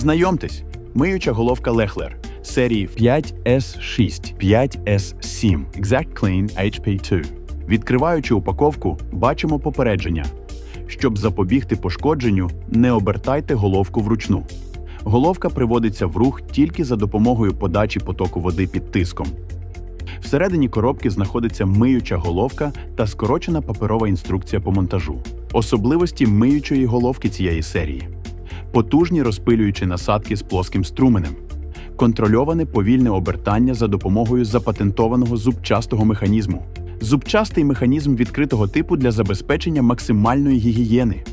Знайомтесь, миюча головка Lechler серії 5S6, 5S7, Exact Clean HP2. Відкриваючи упаковку, бачимо попередження. Щоб запобігти пошкодженню, не обертайте головку вручну. Головка приводиться в рух тільки за допомогою подачі потоку води під тиском. Всередині коробки знаходиться миюча головка та скорочена паперова інструкція по монтажу. Особливості миючої головки цієї серії: потужні розпилюючі насадки з плоским струменем, контрольоване повільне обертання за допомогою запатентованого зубчастого механізму, зубчастий механізм відкритого типу для забезпечення максимальної гігієни.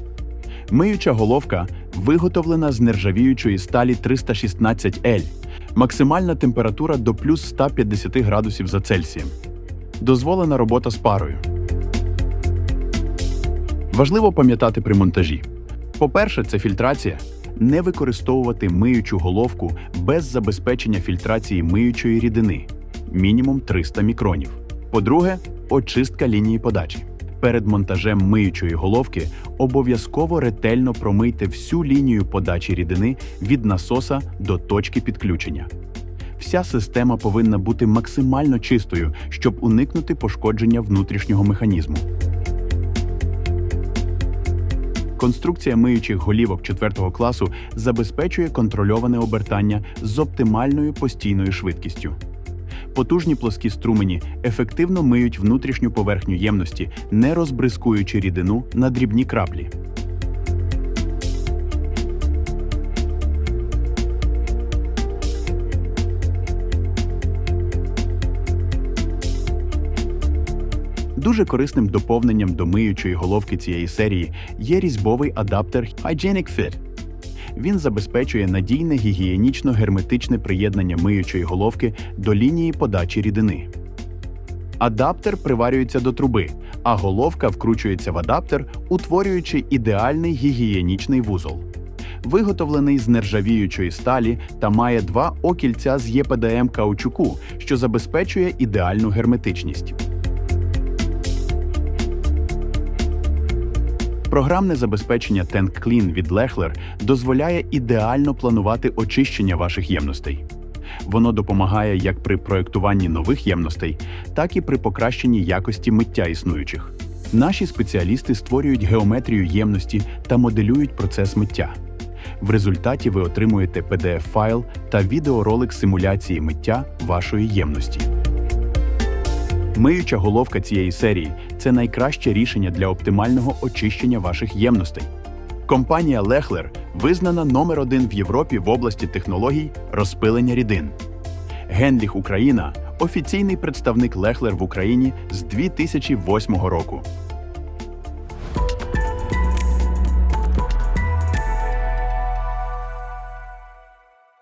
Миюча головка виготовлена з нержавіючої сталі 316L. Максимальна температура до плюс 150 градусів за Цельсієм. Дозволена робота з парою. Важливо пам'ятати при монтажі. По-перше, це фільтрація. Не використовувати миючу головку без забезпечення фільтрації миючої рідини мінімум 300 мікронів. По-друге, очистка лінії подачі. Перед монтажем миючої головки обов'язково ретельно промийте всю лінію подачі рідини від насоса до точки підключення. Вся система повинна бути максимально чистою, щоб уникнути пошкодження внутрішнього механізму. Конструкція миючих голівок 4 класу забезпечує контрольоване обертання з оптимальною постійною швидкістю. Потужні плоскі струмені ефективно миють внутрішню поверхню ємності, не розбризкуючи рідину на дрібні краплі. Дуже корисним доповненням до миючої головки цієї серії є різьбовий адаптер Hygienic Fit. Він забезпечує надійне гігієнічно-герметичне приєднання миючої головки до лінії подачі рідини. Адаптер приварюється до труби, а головка вкручується в адаптер, утворюючи ідеальний гігієнічний вузол. Виготовлений з нержавіючої сталі та має два окільця з ЄПДМ каучуку, що забезпечує ідеальну герметичність. Програмне забезпечення Tank Clean від Lechler дозволяє ідеально планувати очищення ваших ємностей. Воно допомагає як при проєктуванні нових ємностей, так і при покращенні якості миття існуючих. Наші спеціалісти створюють геометрію ємності та моделюють процес миття. В результаті ви отримуєте PDF-файл та відеоролик симуляції миття вашої ємності. Миюча головка цієї серії це найкраще рішення для оптимального очищення ваших ємностей. Компанія Lechler визнана номер один в Європі в області технологій розпилення рідин. Генліх Україна офіційний представник Lechler в Україні з 2008 року.